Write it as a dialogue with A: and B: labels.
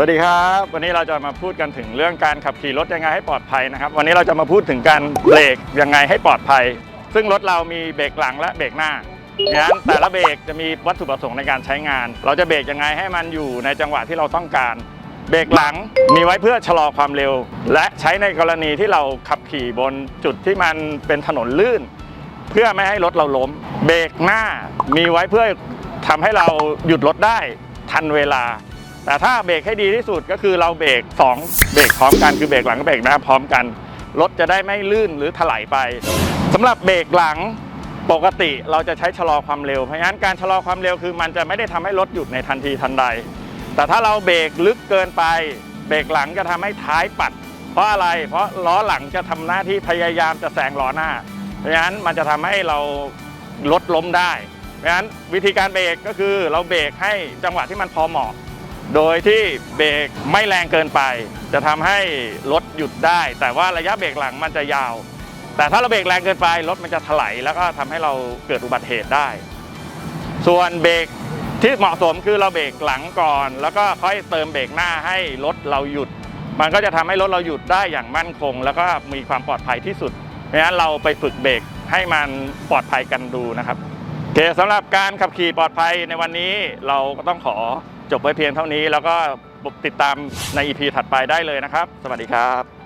A: สวัสดีครับ วันนี้เราจะมาพูดกันถึงเรื่องการขับขี่รถยังไงให้ปลอดภัยนะครับ วันนี้เราจะมาพูดถึงการเบรกยังไงให้ปลอดภัย ซึ่งรถเรามีเบรกหลังและเบรกหน้างั้นแต่ละเบรกจะมีวัตถุประสงค์ในการใช้งาน เราจะเบรกยังไงให้มันอยู่ในจังหวะที่เราต้องการ เบรกหลังมีไว้เพื่อชะลอความเร็ว และใช้ในกรณีที่เราขับขี่บนจุดที่มันเป็นถนนลื่น เพื่อไม่ให้รถเราล้ม เบรกหน้ามีไว้เพื่อทำให้เราหยุดรถได้ทันเวลา แต่ถ้าเบรกให้ดีที่สุดก็คือเราเบรก2เบรกพร้อมกันคือเบรกหลังกับเบรกหน้าพร้อมกันรถจะได้ไม่ลื่นหรือถลายไปสำหรับเบรกหลังปกติเราจะใช้ชะลอความเร็วเพราะฉะนั้นการชะลอความเร็วคือมันจะไม่ได้ทำให้รถหยุดในทันทีทันใด แต่ถ้าเราเบรกลึกเกินไป เบรกหลังจะทำให้ท้ายปัด เพราะอะไร เพราะล้อหลังจะทำหน้าที่พยายามจะแซงล้อหน้า เพราะฉะนั้นมันจะทำให้เรารถล้มได้ เพราะฉะนั้นวิธีการเบรกก็คือเราเบรกให้จังหวะที่มันพอเหมาะ โดยที่เบรกไม่แรงเกินไป จะทำให้รถหยุดได้ แต่ว่าระยะเบรกหลังมันจะยาว แต่ถ้าเราเบรกแรงเกินไปรถมันจะถลายแล้วก็ทำให้เราเกิดอุบัติเหตุได้ ส่วนเบรกที่เหมาะสมคือเราเบรกหลังก่อน แล้วก็ค่อยเติมเบรกหน้าให้รถเราหยุด มันก็จะทำให้รถเราหยุดได้อย่างมั่นคง แล้วก็มีความปลอดภัยที่สุดเพราะฉะนั้นเราไปฝึกเบรกให้มันปลอดภัยกันดูนะครับ โอเคสำหรับการขับขี่ปลอดภัยในวันนี้เราก็ต้องขอจบไว้เพียงเท่านี้ แล้วก็ติดตามใน EP ถัดไปได้เลยนะครับ สวัสดีครับ